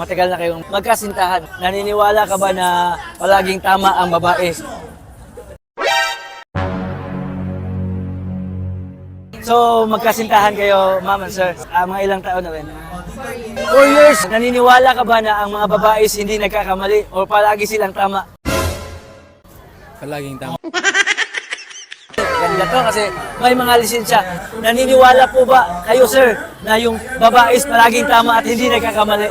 Matagal na kayong magkasintahan. Naniniwala ka ba na palaging tama ang babae? So, magkasintahan kayo, ma'am and sir, ah, mga ilang taon na rin? Four years. Naniniwala ka ba na ang mga babae hindi nagkakamali o palagi silang tama? Palaging tama. Ganda to kasi may mga lisensya. Naniniwala po ba kayo, sir, na yung babae palaging tama at hindi nagkakamali?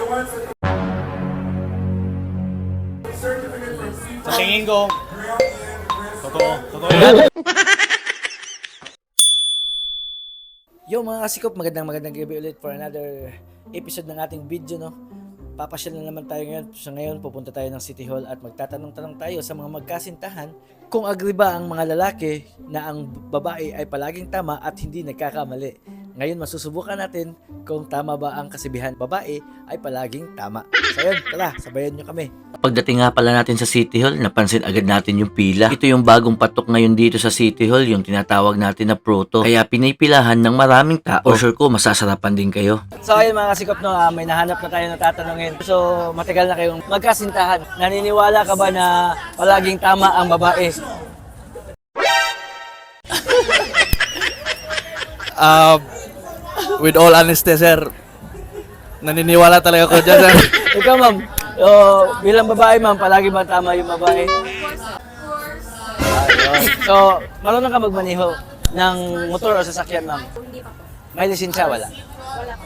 Sa tingin ko, totoo. Totoo yan. Yo mga kasikop, magandang magandang gabi ulit for another episode ng ating video no. Papasyal na naman tayo ngayon. Sa ngayon, pupunta tayo ng City Hall at magtatanong-tanong tayo sa mga magkasintahan kung agree ba ang mga lalaki na ang babae ay palaging tama at hindi nagkakamali. Ngayon, masusubukan natin kung tama ba ang kasibihan babae ay palaging tama. So yun, tara, sabayan nyo kami. Pagdating nga pala natin sa City Hall, napansin agad natin yung pila. Ito yung bagong patok ngayon dito sa City Hall, yung tinatawag natin na proto. Kaya pinipilahan ng maraming tao. For sure ko, masasarapan din kayo. So ayun mga kasikop, no, ah, may nahanap na tayo na tatanungin. So matagal na kayong magkasintahan. Naniniwala ka ba na palaging tama ang babae? Uh, with all honesty, sir, naniniwala talaga ako dyan, sir. Ikaw ma'am, oh, bilang babae ma'am, palagi ba tama yung babae? Ayun. So, marunong ka magmaniho ng motor o sasakyan ma'am? Hindi pa po. May lisensya, wala?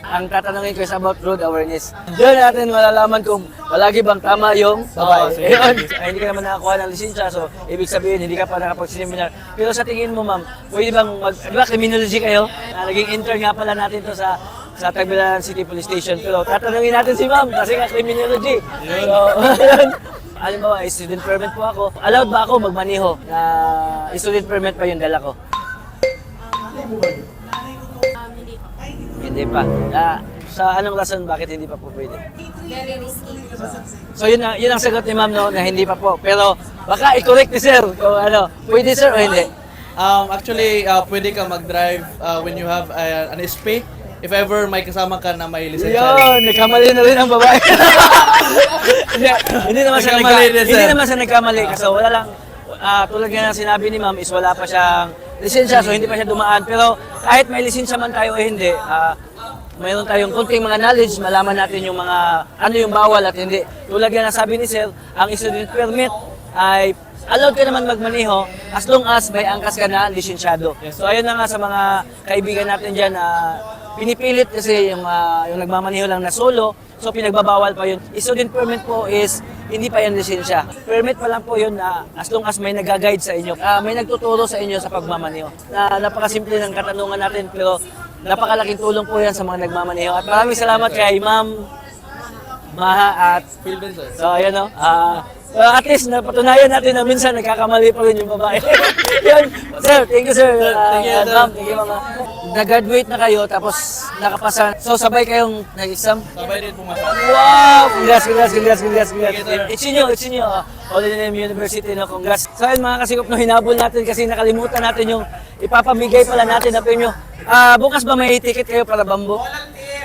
Ang tatanungin ko is about road awareness. Doon natin malalaman kung palagi bang tama yung babae. Oo, sige. Ayun, ay, hindi ka naman nakakuha ng lisensya, so ibig sabihin hindi ka pa nakapag-seminar. Pero sa tingin mo ma'am, pwede bang mag, di ba criminology kayo? Ah, naging intern nga pala natin to sa sa Tagbilan City Police Station. Pero tatanungin natin si ma'am kasi nga criminology. So. Alam mo, student permit po ako. Allowed ba ako magmaniho na student permit pa yung dala ko? Um, hindi. Hindi pa. Ah, sa anong rason bakit hindi pa po pwede? Very risky. So yun, ang- yun ang sagot ni ma'am no, na hindi pa po. Pero baka i-correct ni sir kung ano, pwede sir o hindi. Um, actually, uh, pwede ka mag-drive uh, when you have uh, an SP. If ever may kasama ka na may lisensya. Yun, nagkamali na rin ang babae. hindi, hindi naman siya Nagkamali Hindi naman siya nagkamali kasi wala lang, ah, tulad nga ng sinabi ni ma'am is wala pa siyang lisensya so hindi pa siya dumaan. Pero kahit may lisensya man tayo o hindi, ah, mayroon tayong kunting mga knowledge, malaman natin yung mga ano yung bawal at hindi. Tulad nga ng sabi ni sir, ang student permit ay allowed ka naman magmaneho as long as may angkas ka na lisensyado. So ayun na nga sa mga kaibigan natin dyan na pinipilit kasi yung, ah, yung nagmamaneho lang na solo, so pinagbabawal pa yun. Student permit po is hindi pa yan lisensya. Permit pa lang po yun na as long as may nag-guide sa inyo, ah, may nagtuturo sa inyo sa pagmamaneho. Na napakasimple ng katanungan natin pero napakalaking tulong po yan sa mga nagmamaneho. At maraming salamat kay Ma'am Maha at sir. So, ayan o. Ah, well, at least napatunayan natin na minsan nagkakamali pa rin yung babae. Yun. Sir, thank you sir. Ah, Thank you, sir. thank you mga. Nag-graduate na kayo tapos nakapasa. So sabay kayong nag-exam. Sabay din pumasa. Wow! Congrats, congrats, congrats, congrats, congrats. It's inyo, it's inyo. Uh, Holy Name University, no? Congrats. So ayun mga kasikop, no, hinabol natin kasi nakalimutan natin yung ipapamigay pala natin na premyo. Ah, bukas ba may ticket kayo para bambo?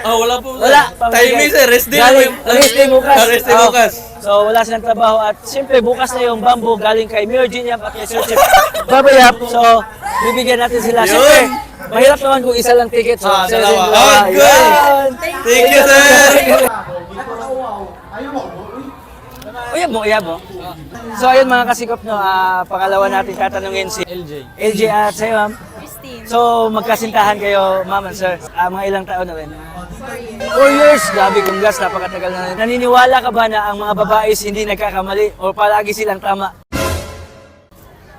Oh, wala po. Wala. Timing, sir. Rest day. Galing, rest day bukas. Ah, Rest day Oh. bukas. So wala silang trabaho at siyempre bukas na yung bamboo galing kay Mayor Ginyap at kay Sir Chip Babayap. So bibigyan natin sila. Siyempre, mahirap naman kung isa lang ticket. So, Ah, sir, dalawa. Oh, good. Thank you, sir. Uyab mo, uyab mo. So ayun mga kasikop no, ah, pangalawa natin tatanungin si LJ. LJ at sa'yo ma'am. Christine. So magkasintahan kayo ma'am and sir, Ah, mga ilang taon na rin? Four years. Grabe, congrats, napakatagal na rin. Naniniwala ka ba na ang mga babae hindi nagkakamali o palagi silang tama?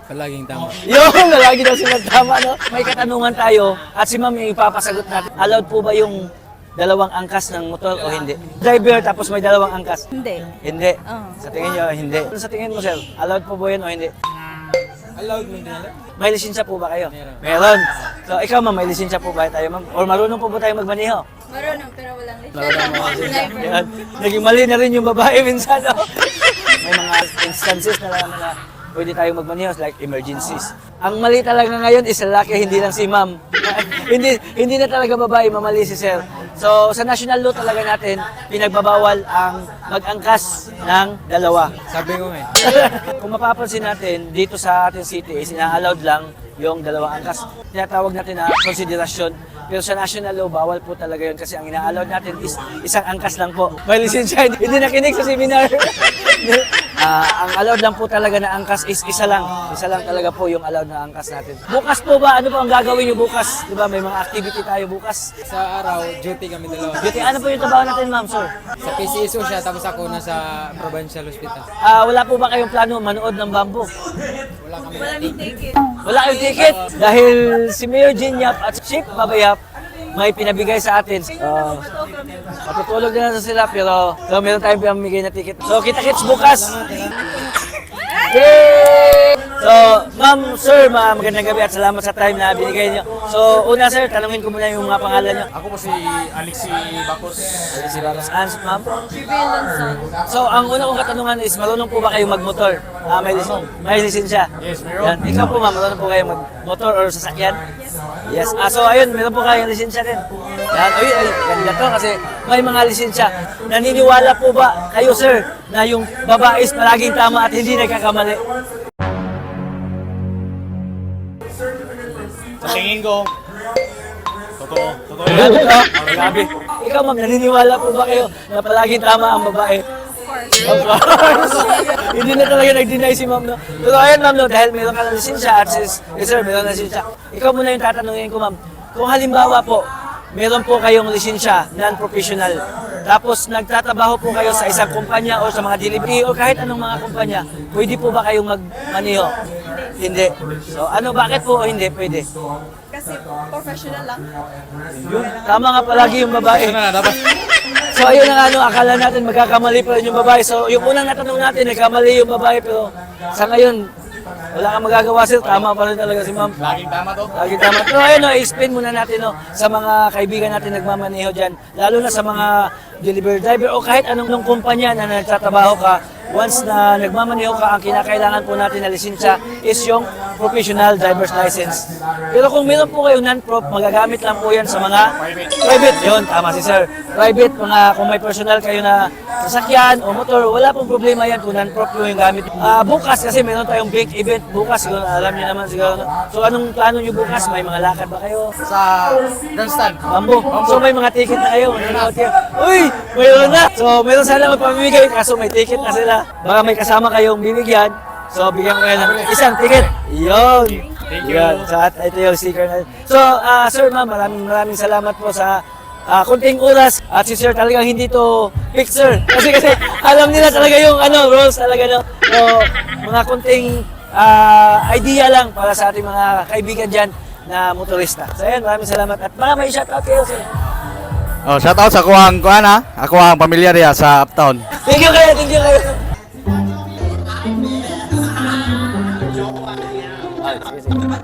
Palaging tama. Yun, lagi daw silang tama, no? May katanungan tayo at si ma'am yung ipapasagot natin. Allowed po ba yung dalawang angkas ng motor o hindi? Driver tapos may dalawang angkas? Hindi. Hindi. Oo. Sa tingin nyo, hindi. Sa tingin mo, sir, allowed po ba yun o hindi? Allowed mo din alam? May lisensya po ba kayo? Meron. So, ikaw ma'am, may lisensya po ba tayo ma'am? Or marunong po ba tayo magmaniho? Marunong pero walang Marunong lisensya. Naging mali na rin yung babae minsan. No? May mga instances na lang na pwede tayong magmaniho like emergencies. Ang mali talaga ngayon is lalaki, hindi lang si ma'am. hindi hindi na talaga babae, mamali si sir. So, sa national law talaga natin, pinagbabawal ang mag-angkas ng dalawa. Sabi ko eh. Kung mapapansin natin, dito sa ating city is ina-allowed lang yung dalawang angkas. Tinatawag natin na konsiderasyon. Pero sa national law, bawal po talaga yun kasi ang ina-allowed natin is isang angkas lang po. May lisensya, hindi, nakinig sa seminar. Ah, ang allowed lang po talaga na angkas is isa lang. Isa lang talaga po yung allowed na angkas natin. Bukas po ba? Ano po ang gagawin nyo bukas? Di ba may mga activity tayo bukas? Sa araw, duty kami dalawa. Duty, ano po yung trabaho natin, ma'am, sir? Sa PCSO siya, tapos ako na sa Provincial Hospital. Ah, wala po ba kayong plano manood ng bambo? Wala kami. Walang ticket. Wala kayong ticket dahil si Mayor Jin Yap at Chief Babayap may pinabigay sa atin. Uh, matutulog na lang sila pero, pero meron tayong pinamigay na ticket. So kita-kits bukas! Yay! So, ma'am, sir, ma magandang gabi at salamat sa time na binigay niyo. So, una sir, tanungin ko muna yung mga pangalan niyo. Ako po si Alexi Bacos. Si Baros Ans, ma'am. Vivian Lanson. So, ang una kong katanungan is, marunong po ba kayo magmotor? Ah, may, lis- may lisensya? Yes, meron. Yan. Ikaw po ma'am, marunong po kayo magmotor or sasakyan? Yes. Ah, so ayun, meron po kayong lisensya din. Yan, ay, ay, ganda to kasi may mga lisensya. Naniniwala po ba kayo, sir, na yung babae is palaging tama at hindi nagkakamali? Tingin ko, totoo. Totoo Yan. Grabe. Ikaw ma'am, naniniwala po ba kayo na palaging tama ang babae? Of course. Hindi na talaga nag-deny si ma'am, no? Pero ayun, ma'am, no, dahil meron ka ng lisensya at sis, yes, sir, meron na lisensya. Ikaw muna yung tatanungin ko, ma'am. Kung halimbawa po, meron po kayong lisensya, non-professional, tapos nagtatrabaho po kayo sa isang kumpanya o sa mga delivery o kahit anong mga kumpanya, pwede po ba kayong magmaniho? Hindi. So ano, bakit po hindi pwede? Kasi professional lang. Yun, tama nga palagi yung babae. So ayun ang ano, akala natin magkakamali pa rin yung babae. So yung unang natanong natin, nagkamali yung babae pero sa ngayon, wala kang magagawa sir, tama pa rin talaga si ma'am. Laging tama to. Lagi tama. Pero ayun, no, explain muna natin no, sa mga kaibigan natin nagmamaneho dyan, lalo na sa mga delivery driver o kahit anong nung kumpanya na nagtatrabaho ka, once na nagmamaneho ka, ang kinakailangan po natin na lisensya is yung professional driver's license. Pero kung meron po kayong non-prop, magagamit lang po yan sa mga private. Yun, tama si sir. Private, mga kung may personal kayo na sasakyan o motor, wala pong problema yan kung non-prop yung gamit. Ah, bukas kasi meron tayong big event bukas, siguro alam niyo naman siguro. no? So anong plano niyo bukas? May mga lakad ba kayo? Sa grandstand. Bambo. So may mga ticket na kayo. Nanonood kayo. Uy! Mayroon na! So meron sana magpamimigay kaso may ticket na sila. Baka may kasama kayong bibigyan. So bigyan ko kayo ng isang ticket. Yun! Thank you. Yan. So at ito yung sticker na. So ah, sir ma'am, maraming maraming salamat po sa ah, kunting oras at si sir talagang hindi to picture kasi kasi alam nila talaga yung ano rules talaga no so mga kunting ah, idea lang para sa ating mga kaibigan dyan na motorista so ayan maraming salamat at baka may shoutout kayo sir Oh, shout out sa kuwang kuan ha. Ako ang pamilyar ya sa Uptown. Thank you kayo, thank you kayo. Sige, sige.